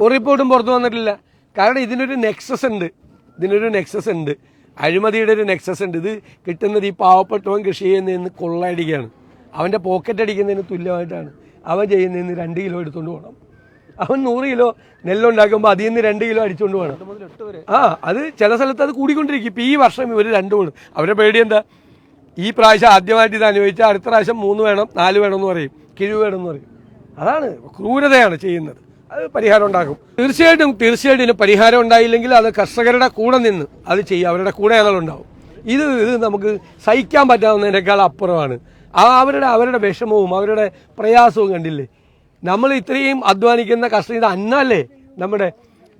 ഒരു റിപ്പോർട്ടും പുറത്തു വന്നിട്ടില്ല. കാരണം ഇതിനൊരു നെക്സസ് ഉണ്ട്. ഇതിനൊരു നെക്സസ് ഉണ്ട്. അഴിമതിയുടെ ഒരു നെക്സസ് ഉണ്ട്. ഇത് കിട്ടുന്നത് ഈ പാവപ്പെട്ടവൻ കൃഷി ചെയ്യുന്നതിന് കൊള്ളയടിക്കുകയാണ്. അവന്റെ പോക്കറ്റ് അടിക്കുന്നതിന് തുല്യമായിട്ടാണ്. അവൻ ചെയ്യുന്നതിന് രണ്ട് കിലോ എടുത്തുകൊണ്ട് പോകണം അവൻ നൂറ് കിലോ നെല്ലുണ്ടാക്കുമ്പോൾ അതിൽ നിന്ന് രണ്ട് കിലോ അടിച്ചുകൊണ്ട് പോകണം ആ അത് ചില സ്ഥലത്ത് അത് കൂടിക്കൊണ്ടിരിക്കും. ഇപ്പം ഈ വർഷം ഇവർ രണ്ട് കൂടും അവരുടെ പേടി എന്താ? ഈ പ്രാവശ്യം ആദ്യമായിട്ട് ഇത് അനുഭവിച്ചാൽ അടുത്ത പ്രാവശ്യം മൂന്ന് വേണം നാല് വേണം എന്ന് പറയും. കിഴിവ് വേണം എന്ന് പറയും. അതാണ് ക്രൂരതയാണ് ചെയ്യുന്നത്. അത് പരിഹാരം ഉണ്ടാക്കും തീർച്ചയായിട്ടും തീർച്ചയായിട്ടും ഇതിന് പരിഹാരം ഉണ്ടായില്ലെങ്കിൽ അത് കർഷകരുടെ കൂടെ നിന്ന് അത് ചെയ്യും. അവരുടെ കൂടെ ഉണ്ടാവും ഇത് ഇത് നമുക്ക് സഹിക്കാൻ പറ്റാവുന്നതിനേക്കാൾ അപ്പുറമാണ്. ആ അവരുടെ അവരുടെ വിഷമവും അവരുടെ പ്രയാസവും കണ്ടില്ലേ? നമ്മൾ ഇത്രയും അധ്വാനിക്കുന്ന കർഷക ഇത് അന്നല്ലേ നമ്മുടെ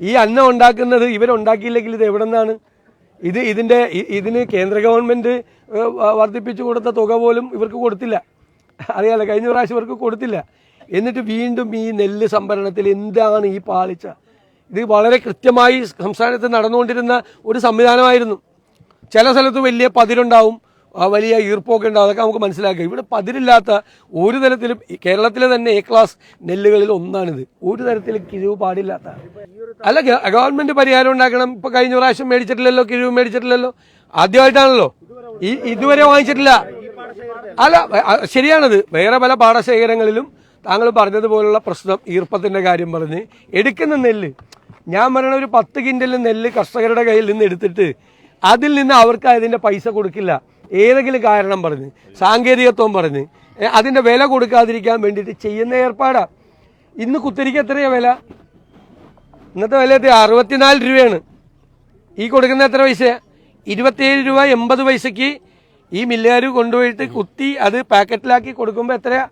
ഈ അന്നം ഉണ്ടാക്കുന്നത് ഇവരുണ്ടാക്കിയില്ലെങ്കിൽ ഇത് എവിടെ നിന്നാണ് ഇത് ഇതിന്റെ ഇതിന് കേന്ദ്ര ഗവൺമെന്റ് വർദ്ധിപ്പിച്ചു കൊടുത്ത തുക പോലും ഇവർക്ക് കൊടുത്തില്ല. അറിയാലോ കഴിഞ്ഞ പ്രാവശ്യം ഇവർക്ക് കൊടുത്തില്ല. എന്നിട്ട് വീണ്ടും ഈ നെല്ല് സംഭരണത്തിൽ എന്താണ് ഈ പാളിച്ച? ഇത് വളരെ കൃത്യമായി സംസ്ഥാനത്ത് നടന്നുകൊണ്ടിരുന്ന ഒരു സംവിധാനമായിരുന്നു. ചില സ്ഥലത്ത് വലിയ പതിരുണ്ടാവും വലിയ ഈർപ്പമൊക്കെ ഉണ്ടാവും അതൊക്കെ നമുക്ക് മനസ്സിലാക്കാം. ഇവിടെ പതിരില്ലാത്ത ഒരു തരത്തിലും കേരളത്തിലെ തന്നെ എ ക്ലാസ് നെല്ലുകളിൽ ഒന്നാണിത്. ഒരു തരത്തിലും കിഴിവ് പാടില്ലാത്ത. അല്ല ഗവൺമെന്റ് പരിഹാരം ഉണ്ടാക്കണം. ഇപ്പൊ കഴിഞ്ഞ പ്രാവശ്യം മേടിച്ചിട്ടില്ലല്ലോ കിഴിവ് മേടിച്ചിട്ടില്ലല്ലോ. ആദ്യമായിട്ടാണല്ലോ. ഈ ഇതുവരെ വാങ്ങിച്ചിട്ടില്ല. അല്ല ശരിയാണത്. വേറെ പല പാടശേഖരങ്ങളിലും താങ്കൾ പറഞ്ഞതുപോലുള്ള പ്രശ്നം ഈർപ്പത്തിന്റെ കാര്യം പറഞ്ഞ് എടുക്കുന്ന നെല്ല്. ഞാൻ പറയണ ഒരു പത്ത് കിൻഡൽ നെല്ല് കർഷകരുടെ കയ്യിൽ നിന്ന് എടുത്തിട്ട് അതിൽ നിന്ന് അവർക്ക് അതിന്റെ പൈസ കൊടുക്കില്ല. ഏതെങ്കിലും കാരണം പറഞ്ഞ് സാങ്കേതികത്വം പറഞ്ഞ് അതിന്റെ വില കൊടുക്കാതിരിക്കാൻ വേണ്ടിയിട്ട് ചെയ്യുന്ന ഏർപ്പാടാ. ഇന്ന് കുത്തിരിക്ക് എത്രയാണ് വില? ഇന്നത്തെ വില എത്ര അറുപത്തിനാല് രൂപയാണ്. ഈ കൊടുക്കുന്ന എത്ര പൈസ ഇരുപത്തിയേഴ് രൂപ എൺപത് പൈസക്ക് ഈ മില്ലുകാർ കൊണ്ടുപോയിട്ട് കുത്തി അത് പാക്കറ്റിലാക്കി കൊടുക്കുമ്പോൾ എത്രയാ?